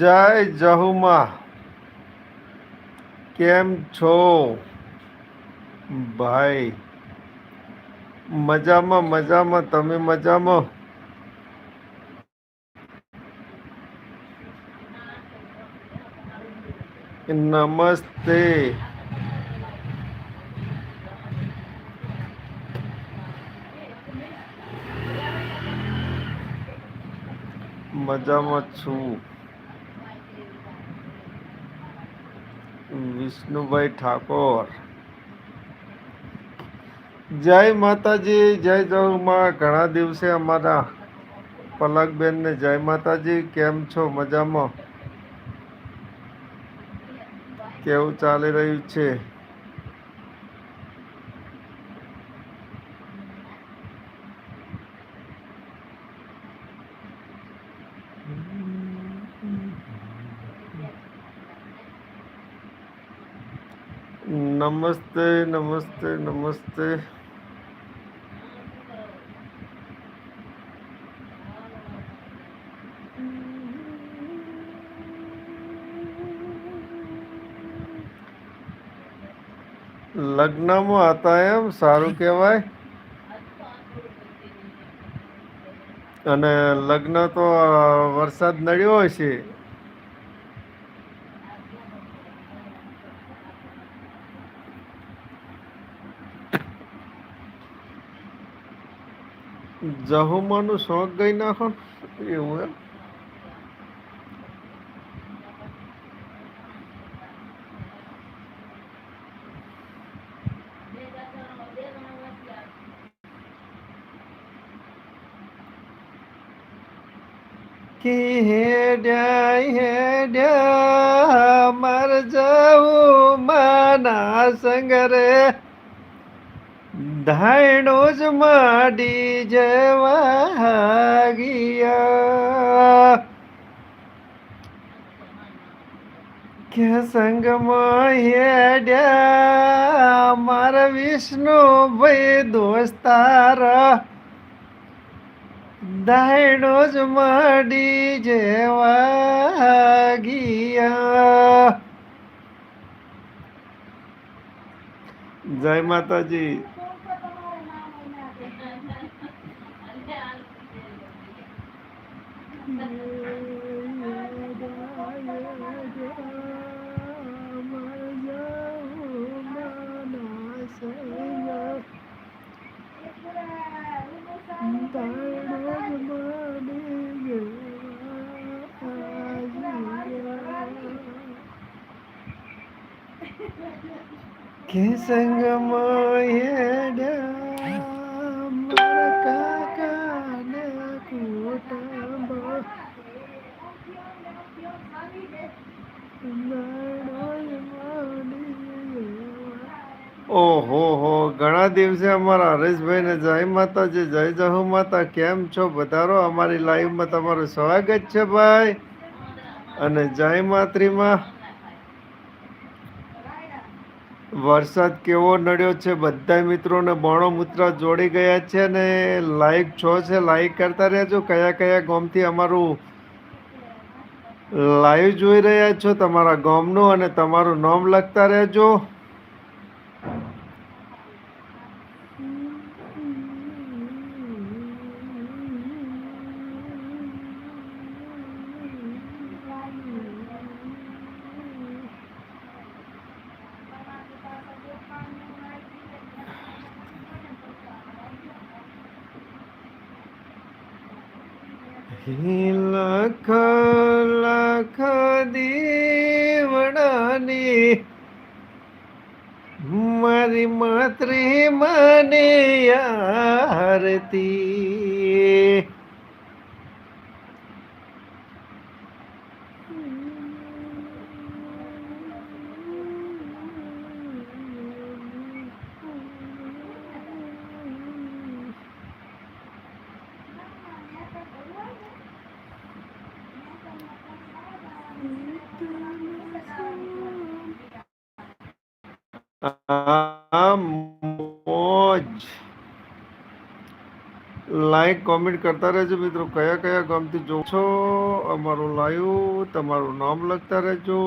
જય જહુમા. કેમ છો? ભાઈ મજામાં મજામાં. તમે મજામાં? નમસ્તે. મજામાં છું. વિષ્ણુભાઈ ઠાકોર. જય માતાજી, જય જહુમાં ઘણા દિવસે અમારા પલકબેનને જય માતાજી, કેમ છો? મજામાં? કેવું ચાલી રહ્યું છે? નમસ્તે નમસ્તે નમસ્તે. લગ્નમાં હતા એમ? સારું કહેવાય. અને લગ્ન તો વરસાદ નડ્યો હશે. જહુમાનું શોખ ગઈ નાખો એવું એમ. કે હેડ્યા હેડ્યા મર જવું માના સંગરે ધાયણો જ માડી જવા ગયા કે સંગમાં હેડ્યા મારા વિષ્ણુ ભાઈ દોસ્તારા દાયણો જ માડી જેવા ગયા જય માતાજી કે સંગ ઓહો, હો, ઘણા દિવસે અમારા હરેશભાઈ ને જય માતાજી, જય જહુ માતા, કેમ છો વધારો અમારી લાઈવમાં તમારું સ્વાગત છે ભાઈ. અને જય માત્રીમાં વરસાદ કેવો નડ્યો છે? બધા મિત્રોને બોણો મુત્રા જોડી ગયા છે ને લાઈક છો છે? લાઈક કરતા રહેજો. કયા કયા ગામથી અમારું લાઈવ જોઈ રહ્યા છો? તમારા ગામનું અને તમારું નામ લખતા રહેજો. લખ લખ દીવડાની મારી માતૃ મને આરતી આ મોજ. લાઈક કોમેન્ટ કરતા રહેજો મિત્રો. કયા કયા ગામથી જો છો? અમારું લાઈવ તમારું નામ લખતા રહેજો.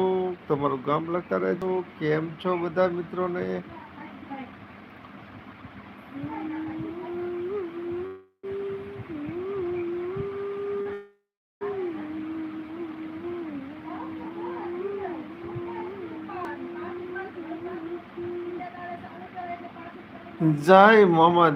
તમારું ગામ લખતા રહેજો. કેમ છો બધા મિત્રોને? જય મામા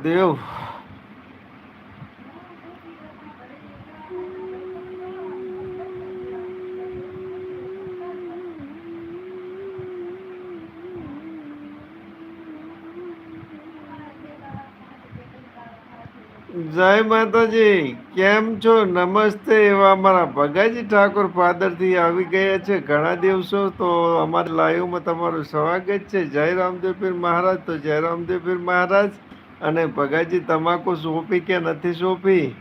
જય માતાજી, કેમ છો? નમસ્તે એવા અમારા ભગાજી ઠાકોર ફાદરથી આવી ગયા છે ઘણા દિવસો. તો અમારી લાઈવમાં તમારું સ્વાગત છે. જય રામદેવ પીર મહારાજ. તો જય રામદેવ પીર મહારાજ અને ભગાજી તમાકુ સોંપી કે નથી સોંપી?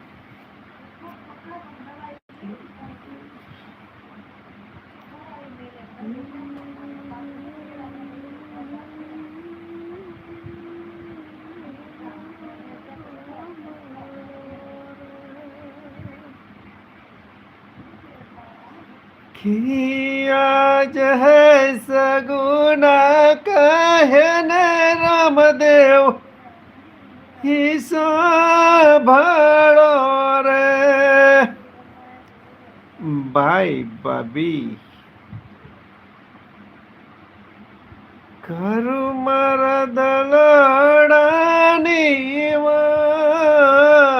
આજ હે સગુના કહે ને રામદેવ? ભળો રે. ભાઈ ભાભી કરું મારા દલડાની વા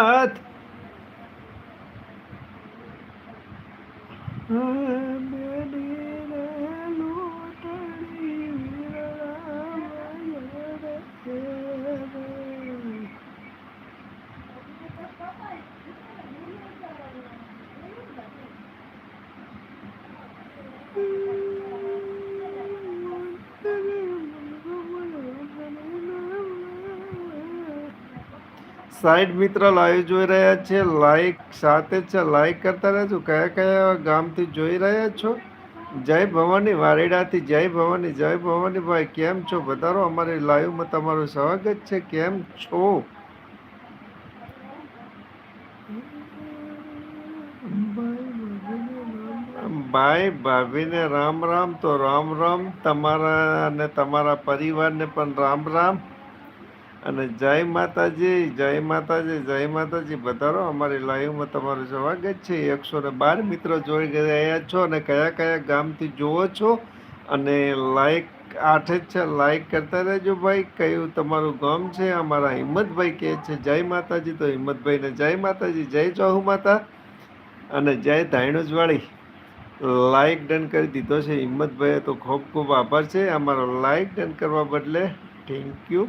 સાઈડ મિત્ર લાઈવ જોઈ રહ્યા છે. લાઈક સાથે છે. લાઈક કરતા રહેજો. કયા કયા ગામથી જોઈ રહ્યા છો? જય ભવાની વારેડાથી. જય ભવાની જય ભવાની ભાઈ. કેમ છો? વધારો અમારી લાઈવમાં તમારું સ્વાગત છે. કેમ છો? ભાઈ ભાભીને રામ રામ. તો રામ રામ. તમારા અને તમારા પરિવારને પણ રામ રામ. અને જય માતાજી જય માતાજી જય માતાજી. બધારો અમારી લાઈવમાં તમારું સ્વાગત છે. એકસો ને બાર મિત્રો જોઈ ગયા છો અને કયા કયા ગામથી જુઓ છો? અને લાઈક આઠ જ છે. લાઈક કરતા રહેજો ભાઈ. કયું તમારું ગામ છે? અમારા હિંમતભાઈ કહે છે, જય માતાજી. તો હિંમતભાઈને જય માતાજી, જય ચોહુ માતા અને જય ધાયણુજવાળી. લાઈક ડન કરી દીધો છે. હિંમતભાઈએ તો ખૂબ ખૂબ આભાર છે. અમારો લાઈક ડન કરવા બદલે થેન્ક યુ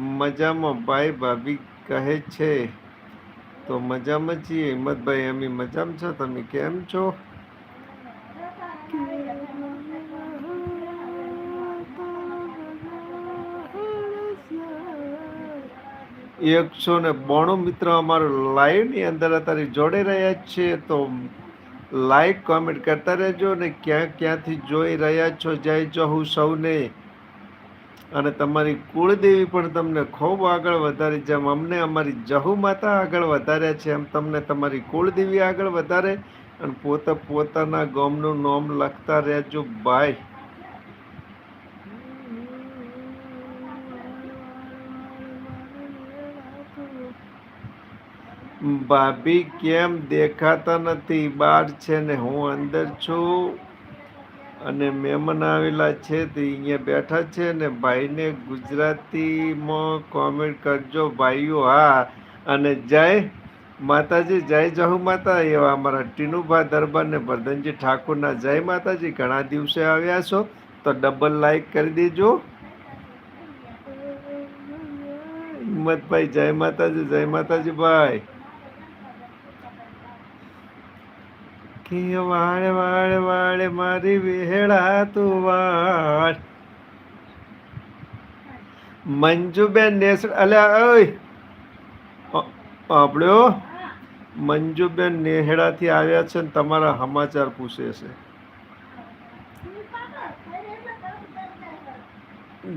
મજામાં. ભાઈ, ભાભી કહે છે, તો મજામાં છીએ. હિંમતભાઈ, અમે મજામાં છો? તમે કેમ છો? એકસો ને બોણું મિત્ર અમારું લાઈવની અંદર અત્યારે જોડે રહ્યા છે તો લાઈક, કોમેન્ટ કરતા રહેજો ને ક્યાં ક્યાંથી જોઈ રહ્યા છો, જય હું સૌને. અને તમારી કુળદેવી પણ તમને ખૂબ આગળ વધારી, જેમ અમને અમારી જહુ માતા આગળ વધાર્યા છે, એમ તમને તમારી કુળદેવી આગળ વધારે. અને પોતે પોતાના ગામનું નામ લખતા રહેજો, ભાઈ. ભાભી કેમ દેખાતા નથી? બહાર છે ને હું અંદર છું. અને મહેમાન આવેલા છે તે અહીંયા બેઠા છે ને ભાઈને ગુજરાતીમાં કોમેન્ટ કરજો, ભાઈઓ, હા. અને જય માતાજી, જય જહુ માતા, એવા અમારા ટીનુભા, દરબાર ને વર્ધનજી ઠાકોરના જય માતાજી. ઘણા દિવસે આવ્યા છો તો ડબલ લાઈક કરી દેજો. હિંમતભાઈ, જય માતાજી જય માતાજી, ભાઈ. કે વાળ વાળ વાળ, મારી વેહળા તું વાળ. મંજુબેન નેસડા, અલ્યા, ઓય. આપણ્યો મંજુબેન નેહડાથી આવ્યા છે ને તમારા સમાચાર પૂછે છે.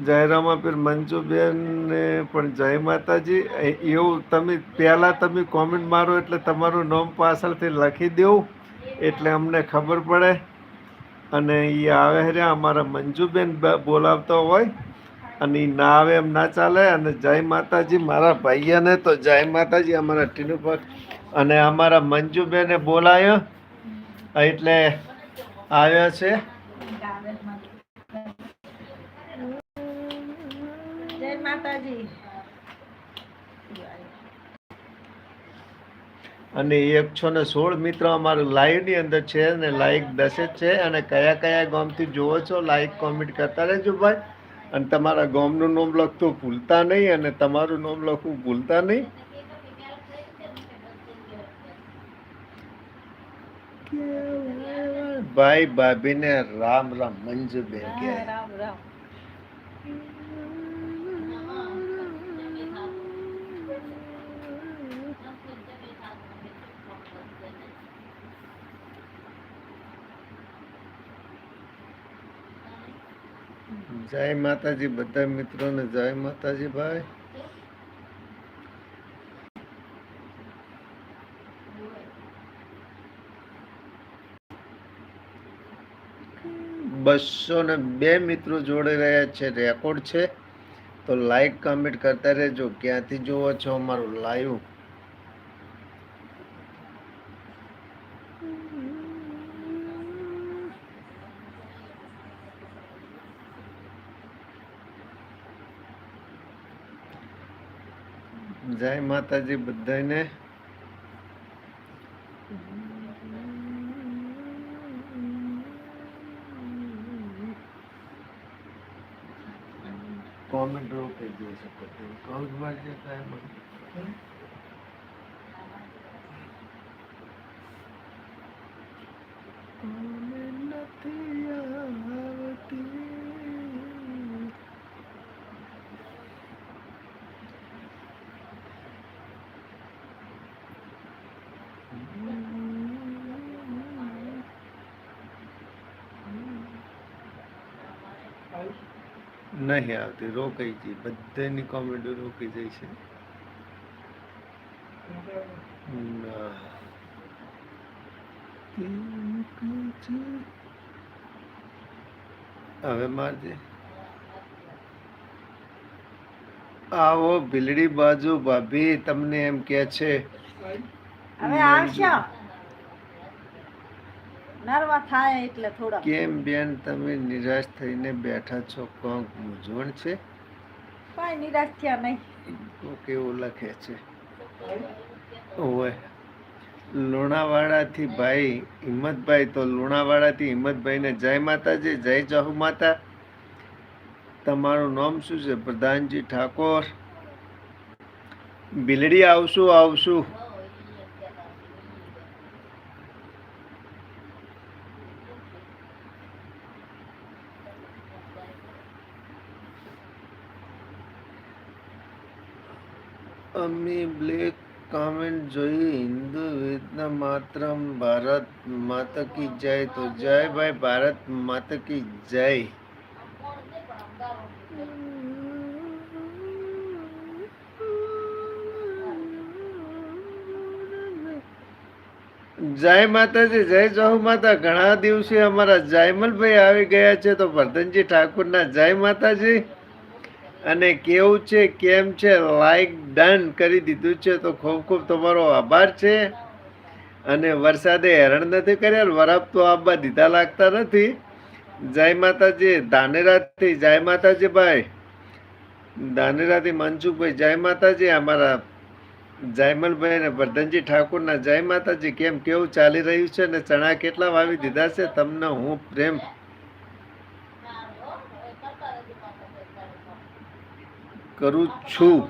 જયરામા પીર મંજુબેન ને પણ જય માતાજી એવું તમે, પહેલાં તમે કોમેન્ટ મારો એટલે તમારું નામ પાછળથી લખી દેવું. એટલે અમને ખબર પડે. અને એ આવે રહ્યા અમારા મંજુબેન બોલાવતો હોય. અને એ ના આવે એમ ના ચાલે. અને જય માતાજી, મારા ભાઈયાને તો જય માતાજી, અમારા ટીનુ પર અને અમારા મંજુબેને બોલાયો. એટલે આવ્યા છે. જય માતાજી. અને એકસો ને સોળ મિત્રો અમારું લાઈવની અંદર છે ને લાઈક દસે છે. અને કયા કયા ગામથી જુઓ છો લાઈક કોમેન્ટ કરતા રહેજો ભાઈ. અને તમારા ગામનું નામ લખતું ભૂલતા નહીં અને તમારું નામ લખવું ભૂલતા નહીં. ભાઈ ભાભીને રામ રામ મંજુબેન કે રામ રામ. જય માતાજી, બધા મિત્રોને જય માતાજી ભાઈ. બસો ને બે મિત્રો જોડે રહ્યા છે, રેકોર્ડ છે. તો લાઈક કમેન્ટ કરતા રહેજો. ક્યાંથી જોવો છો અમારું લાઈવ જય માતાજી બધાને કોમેન્ટ રોકી દે શકો કાઉન્ટમાં જે કાંઈ મને કોમેન્ટ નથી આવતી નહીં આવતી, રોકાઈ ગઈ. બધાની કોમેડી રોકી જાય છે. હવે મારજે. આવો ભીલડી બાજુ ભાભી, તમને એમ કે છે. હવે આવશો. નરવા થાય એટલે થોડા. કેમ બેન તમે નિરાશ થઈને બેઠા છો? કોક મૂંઝવણ છે? કઈ નિરાશ થયા નહીં. કોક એવું લખે છે. ઓય લુણાવાડાથી ભાઈ હિંમતભાઈ તો લુણાવાડાથી હિંમતભાઈને જય માતાજી જય જહુ માતા. તમારું નામ શું છે? પ્રધાનજી ઠાકોર. બિલડી આવશું આવશું. અમે બ્લેક કમેન્ટ જોઈ હિન્દુ વેદના માત્ર ભારત માતા કી જય. તો જય ભાઈ, ભારત માતા કી જય. જય માતાજી, જય જહુ માતા. ઘણા દિવસે અમારા જયમલભાઈ આવી ગયા છે, તો વર્ધનજી ઠાકુરના જય માતાજી. અને કેવું છે, કેમ છે લાઈક ડન કરી દીધું છે, તો ખૂબ ખૂબ તમારો આભાર છે. અને વરસાદે હેરાન નથી કર્યા વરાપ તો આબા દીધા લાગતા નથી. જય માતાજી, ધાનેરાથી જય માતાજી ભાઈ. ધાનેરાથી મનસુખભાઈ, જય માતાજી, અમારા જયમલભાઈ અને વર્ધનજી ઠાકોરના જય માતાજી. કેમ, કેવું ચાલી રહ્યું છે ને ચણા કેટલા વાવી દીધા છે? તમને હું પ્રેમ કરું છું.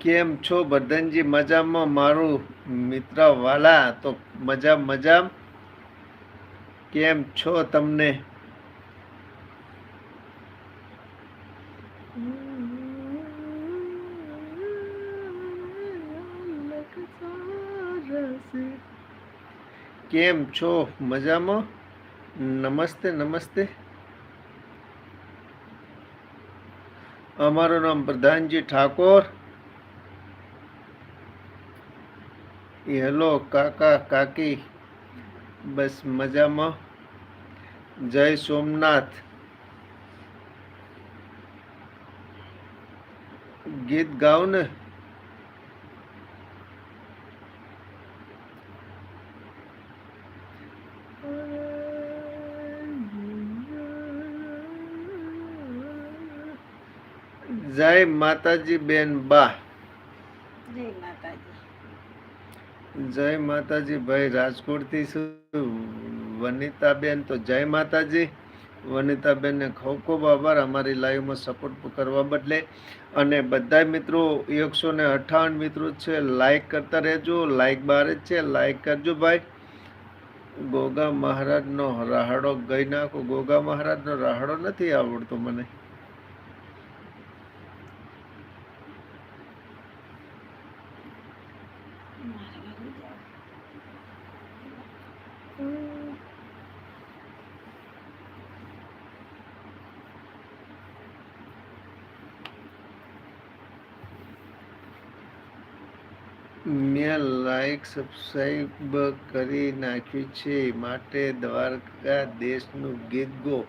કેમ છો બર્ધનજી? મજામાં મારું મિત્ર વાલા તો મજા મજા કેમ છો તમને? કેમ છો? મજામાં? નમસ્તે નમસ્તે અમારું નામ પ્રધાનજી ઠાકોર હેલો કાકા કાકી બસ મજામાં જય સોમનાથ ગીત ગાઓ ને જય માતાજી બેન બા. જય માતાજી. ભાઈ રાજકોટથી વનિતાબેન તો જય માતાજી. વનિતાબેનને ખૂબ ખૂબ આભાર અમારી લાઈવમાં સપોર્ટ કરવા બદલે. અને બધા મિત્રો એકસો ને અઠાવન મિત્રો છે લાઈક કરતા રહેજો. લાઈક બાર જ છે લાઈક કરજો ભાઈ. ગોગા મહારાજનો રાહડો ગઈ નાખો. ગોગા મહારાજનો રાહડો નથી આવડતો મને. મેં લાઈક સબસ્ક્રાઈબ કરી નાખ્યું છે. માટે દ્વારકા દેશનું ગીત ગો.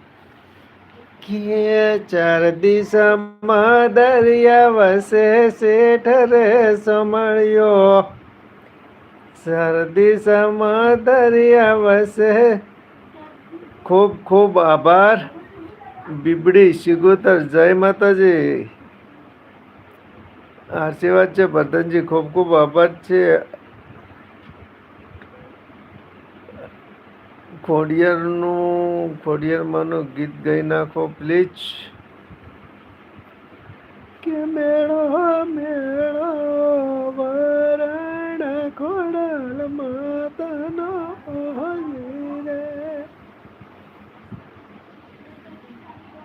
કે ચાર દિશામાં દરિયા વસે, શેઠ રે સમળ્યો. ચાર દિશામાં દરિયા વસે. ખૂબ ખૂબ આભાર. બીબડી શિગોતર જય માતાજી. આશીર્વાદ છે પતંજી ખૂબ ખૂબ આભાર છે. ખોડિયારનું, ખોડિયારમાંનું ગીત ગાઈ નાખો, પ્લીઝ. કે મેળો મેળો, વરણ ખોડલ માતાનો રે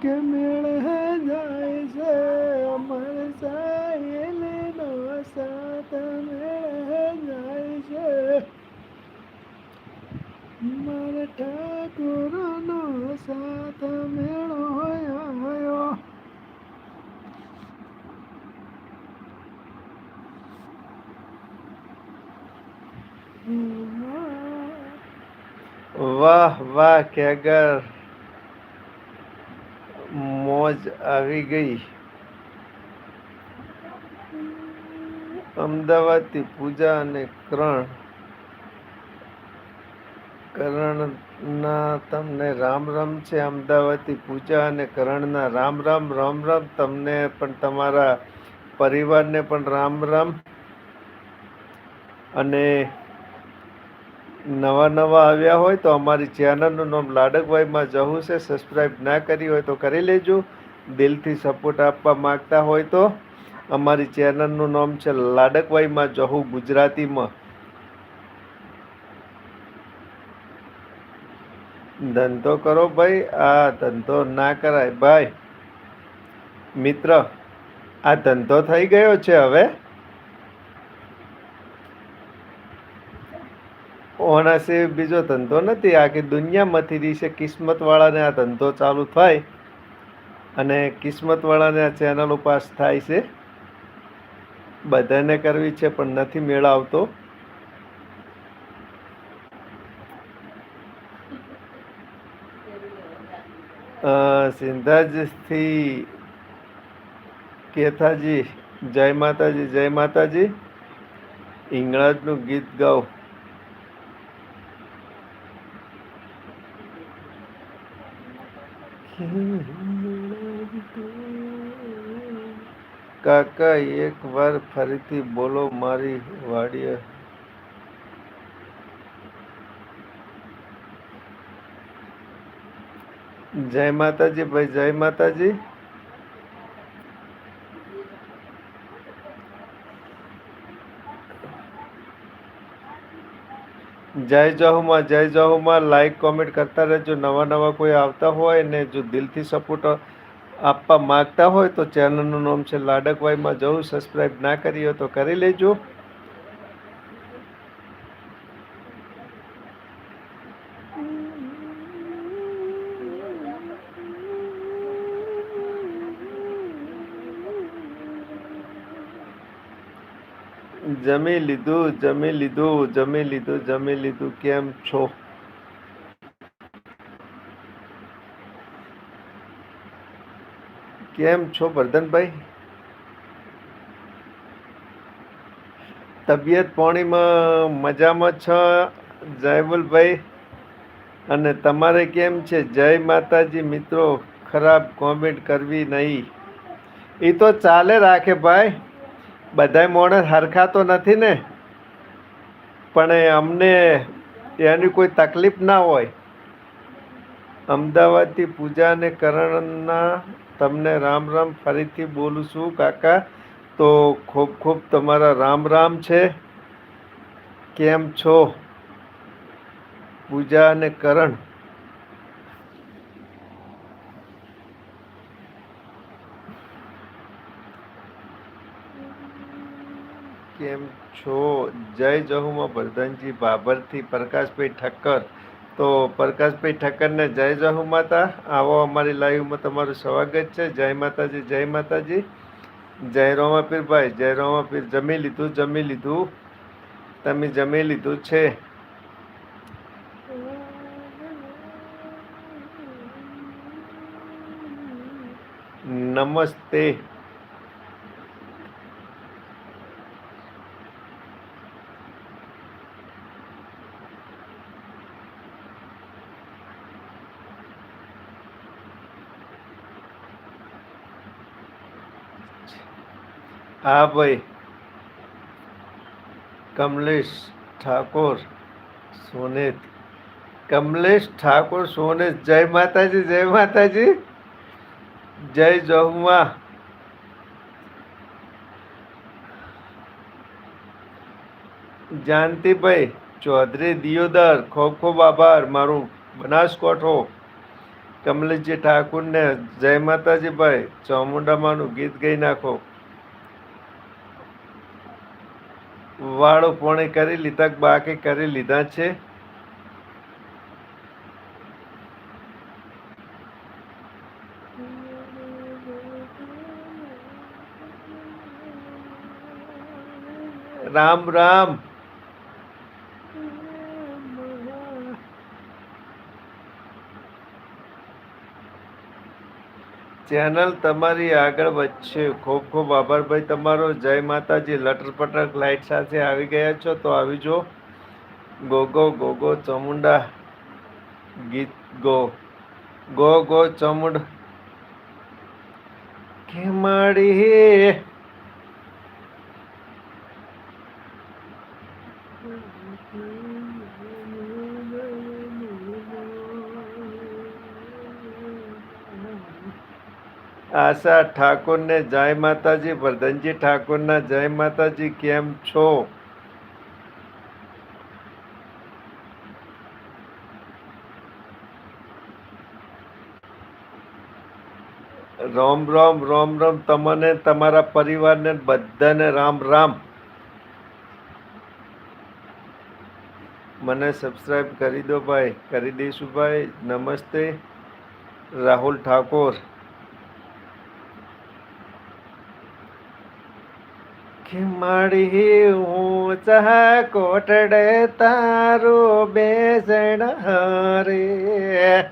કે મેળ જાય છે, અમર સાહેલનો મારા ઠાકોરનો સાથ મેળો આવ્યો વાહ વાહ કેગર મોજ આવી ગઈ. અમદાવાદથી પૂજા અને કરણ કરણના તમને રામ રામ છે, અમદાવાદથી પૂજા અને કરણના રામ રામ રામ રામ તમને પણ તમારા પરિવારને પણ રામ રામ. અને નવા નવા આવ્યા હોય તો અમારી ચેનલનું નામ લાડકભાઈમાં જવું છે સબસ્ક્રાઈબ ના કરી હોય તો કરી લેજો. દિલથી સપોર્ટ આપવા માગતા હોય તો અમારી ચેનલનું નામ છે, લાડકભાઈમાં જહું ગુજરાતીમાં. ધંધો કરો ભાઈ. આ ધંધો ના કરાય. ભાઈ, મિત્ર, આ ધંધો થઈ ગયો છે હવે? ઓના સિવાય બીજો ધંધો નથી. આખી દુનિયામાંથી દિવસે કિસ્મતવાળાને આ ધંધો ચાલુ થાય અને કિસ્મતવાળાને આ ચેનલ ઉપાસ થાય છે. બધાને કરવી છે પણ નથી મેળ આવતો અ, સિંધાજથી કેથાજી, જય માતાજી જય માતાજી. ઈંગળાજનું ગીત ગાઓ. કાકા, એક વાર ફરીથી બોલો મારી વાડીએ. જય માતાજી ભાઈ, જય માતાજી. જય જહુમાં જય જહુમાં લાઈક કોમેન્ટ કરતા રહેજો. નવા નવા કોઈ આવતા હોય ને જો દિલથી સપોર્ટ આપવા માગતા હોય તો ચેનલનું નામ છે લાડકવાઈમાં. જવું સબસ્ક્રાઈબ ના કરી હોય તો કરી લેજો. જમી લીધું જમી લીધું જમી લીધું જમી લીધું. કેમ છો? કેમ છો વર્ધનભાઈ? તબિયત પાણીમાં મજામાં છો જયબુલભાઈ અને તમારે કેમ છે? જય માતાજી મિત્રો, ખરાબ કોમેન્ટ કરવી નહીં. એ તો ચાલે રાખે ભાઈ. બધાય માણસ સરખા તો નથી ને. પણ અમને એની કોઈ તકલીફ ના હોય. અમદાવાદથી પૂજા અને કરણના તમને રામ રામ ફરીથી બોલું છું કાકા. તો ખૂબ ખૂબ તમારા રામ રામ છે. કેમ છો? પૂજા અને કરણ. કેમ છો? જય જહુમાં ભરધનજી બાબરથી પ્રકાશભાઈ ઠક્કર. તો પ્રકાશભાઈ ઠક્કરને જય જહુ માતા. આવો અમારી લાઈવમાં તમારું સ્વાગત છે. જય માતાજી જય માતાજી. જય રોમાપીરભાઈ જય રોમાપીર. જમી લીધું જમી લીધું. તમે જમી લીધું છે? નમસ્તે. હા ભાઈ. કમલેશ ઠાકોર, સોનેત. કમલેશ ઠાકોર, સોનેત. જય માતાજી જય માતાજી. જય જહુમા. જાનતીભાઈ ચૌધરી, દિયોદર, ખૂબ ખૂબ આભાર. મારું બનાસકોઠો કમલેશજી ઠાકુરને જય માતાજી ભાઈ ચામુંડામાનું ગીત ગાઈ નાખો. વાળો પોણે કરી લીધા બાકે કરી લીધા છે? રામ રામ. ચેનલ તમારી આગળ વધશે. ખૂબ ખૂબ આભાર ભાઈ તમારો. જય માતાજી. લટર પટર લાઈટ સાથે આવી ગયા છો તો આવી જો. ગોગો ગોગો, ચમુંડા, ગીત, ગો ગો ગો, ચમુંડ. કે આશા ઠાકોરને જય માતાજી, વર્ધનજી ઠાકોરના જય માતાજી, કેમ છો? રોમ રોમ રોમ રોમ, તમને, તમારા પરિવારને બધાને રામ રામ. મને સબસ્ક્રાઈબ કરી દો ભાઈ, કરી દઈશું ભાઈ. નમસ્તે, રાહુલ ઠાકોર. ખીમાડી ઊંચા કોટડે તારો બેસણ હરે.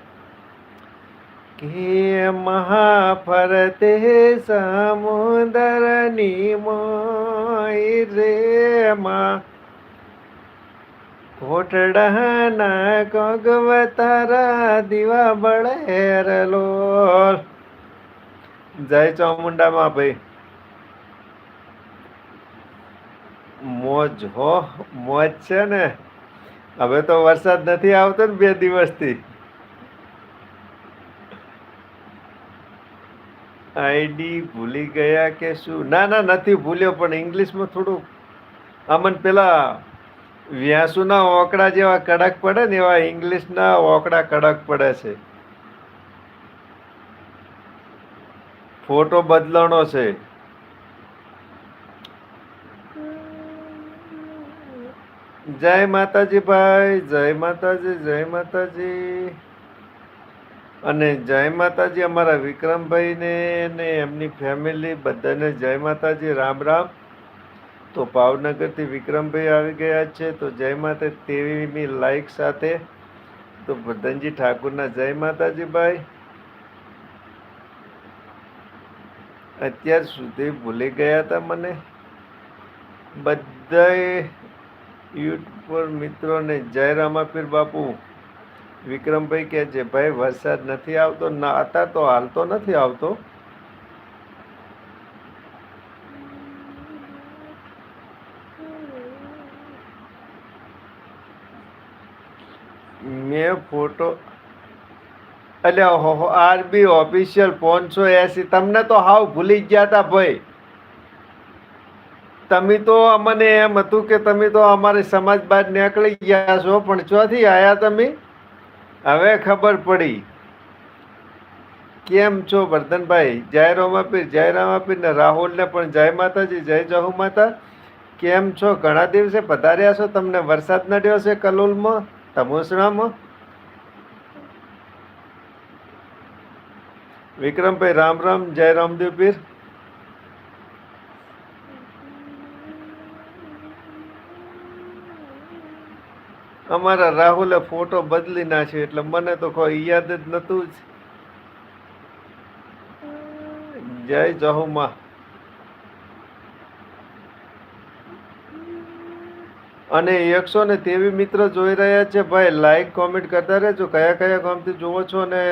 કે મહાફરતે સમુદરની મોય રે માં. કોટડાના કોગવતારા દીવા બળેરલો જય ચામુંડામાં ભાઈ. મોજ, હો, મોજ છે ને? હવે તો વરસાદ નથી આવતો ને બે દિવસથી. આઈડી ભૂલી ગયા કે શું? ના ના, નથી ભૂલ્યો, પણ ઇંગ્લિશમાં થોડું અમન પેલા વ્યાસુના ઓકડા જેવા કડક પડે ને એવા ઇંગ્લિશના ઓકડા કડક પડે છે. ફોટો બદલાણો છે. જય માતાજી ભાઈ જય માતાજી જય માતાજી. અને જય માતાજી અમારા વિક્રમભાઈને ને એમની ફેમિલી બધાને જય માતાજી, રામ રામ. તો ભાવનગરથી વિક્રમભાઈ આવી ગયા છે, તો જય માતા તેવીની લાઈક સાથે. તો ભદનજી ઠાકુરના જય માતાજી ભાઈ અત્યાર સુધી ભૂલી ગયા હતા મને. બધાએ યુટ્યુબ પર મિત્રોને જય રામાપીર બાપુ. વિક્રમભાઈ કહે છે, ભાઈ, વરસાદ નથી આવતો, ના, અત્યારે તો હાલ તો નથી આવતો. મેં ફોટો એટલે આરબી ઓફિશિયલ પાંચસો એસી. તમને તો હાવ ભૂલી ગયા હતા ભાઈ. તમે તો અમને એમ હતું કે તમે તો અમારી સમાજ બહાર નીકળી ગયા છો, પણ ચોથી આયા તમે? હવે ખબર પડી. કેમ છો વર્ધનભાઈ? જય રોમાપીર, જય રામાપીર ને રાહુલને પણ જય માતાજી, જય જહુ માતા. કેમ છો? ઘણા દિવસે પધાર્યા છો તમને? વરસાદ નડ્યો છે કલોલમાં, તમોસણામાં? વિક્રમભાઈ, રામ રામ, જય રામદેવ પીર. અમારા રાહુલે ફોટો બદલી નાખ્યો એટલે મને તો કોઈ યાદ જ નતું જ. જય જહુમા. અને એકસો ને તેવી મિત્ર જોઈ રહ્યા છે, ભાઈ લાઈક કોમેન્ટ કરતા રહેજો. કયા કયા ગામથી જોવો છો અને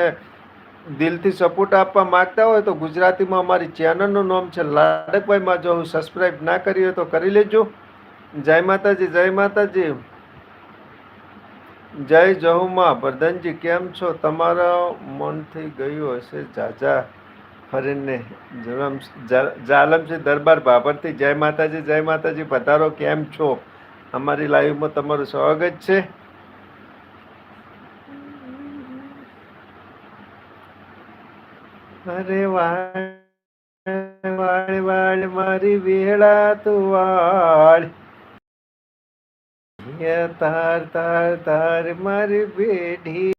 દિલથી સપોર્ટ આપવા માંગતા હોય તો ગુજરાતીમાં અમારી ચેનલનું નામ છે લાડકભાઈમાં જો હું સબસ્ક્રાઈબ ના કરી હોય તો કરી લેજો. જય માતાજી જય માતાજી. જય જહુમાં, પ્રધાનજી, કેમ છો? તમારા મનથી ગયું હશે જાજા ફરીને જલમ જાલમસિંહ દરબાર બાબરથી. જય માતાજી જય માતાજી, પધારો, કેમ છો? અમારી લાઈવમાં તમારું સ્વાગત છે. અરે વાળ વાળ વાળ, મારી વેળા તું વાળ. તાર તાર તાર મારી બેઢી.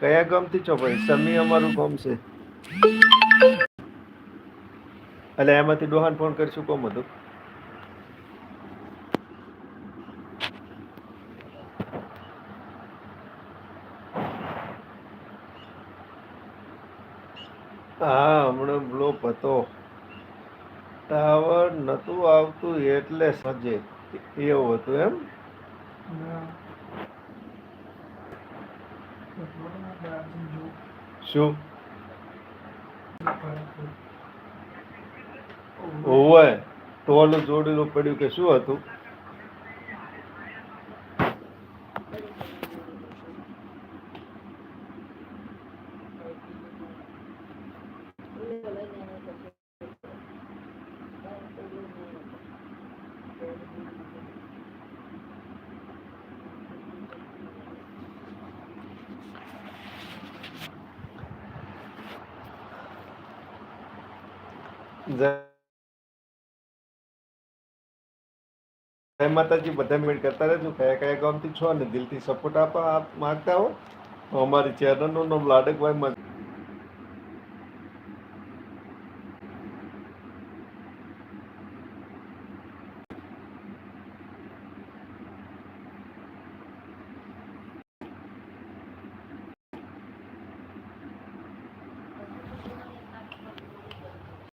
કયા ગામથી છો ભાઈ? સમી અમારું ગામ એટલે એમાંથી ડોહાન ફોન કરીશું કોમ હતું? હા, હમણાં બ્લોપ હતો. ટાવર નતું આવતું એટલે સજે એવું હતું એમ? શું? ઓવે તો જોડેલું પડ્યું કે શું હતું જય જય માતાજી બધા મેળ કરતા રહેજો. કયા કયા ગામથી છો અને દિલથી સપોર્ટ આપવા આપ માંગતા હો? અમારી ચેનલનું નામ લાડકભાઈ